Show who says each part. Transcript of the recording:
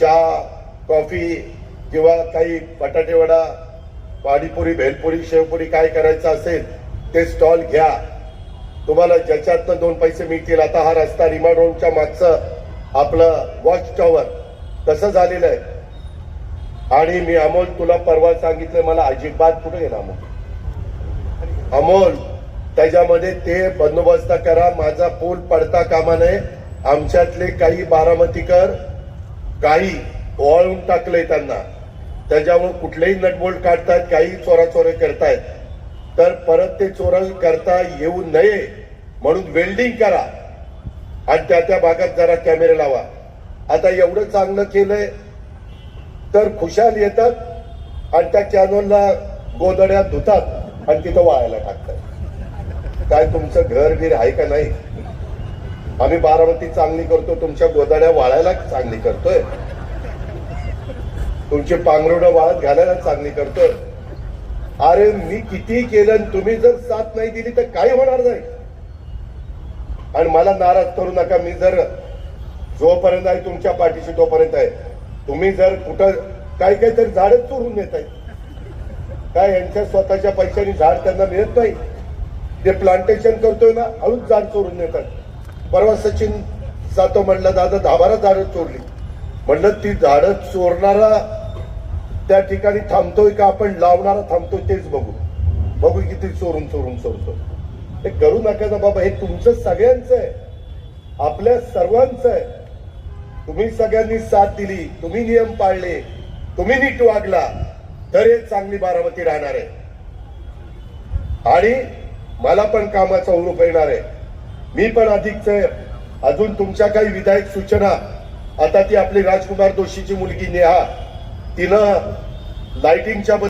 Speaker 1: चहा कॉफी किंवा काही बटाटेवडा पाणीपुरी भेलपुरी शेवपुरी काय करायचं असेल ते स्टॉल घ्या. तुम्हाला ज्याच्यातनं दोन पैसे मिळतील आता हा रस्ता रिमा रोडच्या मागचं आपलं वॉच टॉवर तसं झालेलं आहे. आणि मी अमोल तुला परवा सांगितलं मला अजिबात कुठे गेला अमोल अमोल त्याच्यामध्ये ते बंदोबस्त करा माझा पूल पडता कामा नये. आमच्यातले काही बारामतीकर काही ओवाळून टाकलंय त्यांना. त्याच्यामुळे कुठलेही नटबोल्ट काढतायत काही चोराचोरे करतायत. तर परत ते चोरा करता येऊ नये म्हणून वेल्डिंग करा. आणि त्या त्या भागात जरा कॅमेरे लावा. आता एवढं चांगलं केलंय तर खुशाल येतात आणि त्या कॅनोलला गोदड्या धुतात आणि तिथं वाळायला टाकतात. काय तुमचं घर बीर आहे का नाही? आम्ही बारामती चांगली करतो तुमच्या गोदाड्या वाळायला चांगली करतोय. तुमची पांघरुणं वाळत घालायला चांगली करतोय. अरे मी किती केलं आणि तुम्ही जर साथ नाही दिली तर काही होणार नाही. आणि मला नाराज करू नका मी जर जोपर्यंत आहे तुमच्या पाठीशी तोपर्यंत आहे. तुम्ही जर कुठं काही काही तर झाडच चोरून नेत आहे काय यांच्या स्वतःच्या पैशाने झाड त्यांना मिळत नाही? ते प्लांटेशन करतोय ना हळूच झाड चोरून नेतात. परवा सचिन जातो म्हणलं दादा दहा बारा झाडं चोरली. म्हणलं ती झाडं चोरणारा त्या ठिकाणी थांबतोय का? आपण लावणारा थांबतोय तेच बघू. बघू किती चोरून चोरून चोरतो हे करू नका ना बाबा हे तुमचं सगळ्यांचं आहे. आपल्या सर्वांचं आहे. तुम्ही सगळ्यांनी साथ दिली तुम्ही नियम पाळले तुम्ही नीट वागला तर हे चांगली बारामती राहणार आहे. आणि मला पण कामाचा उरूप येणार आहे. मी पण अधिक अजून तुमच्या काही विधायक सूचना आता ती आपली राजकुमार दोषीची मुलगी नेहा तिनं लाइटिंगच्या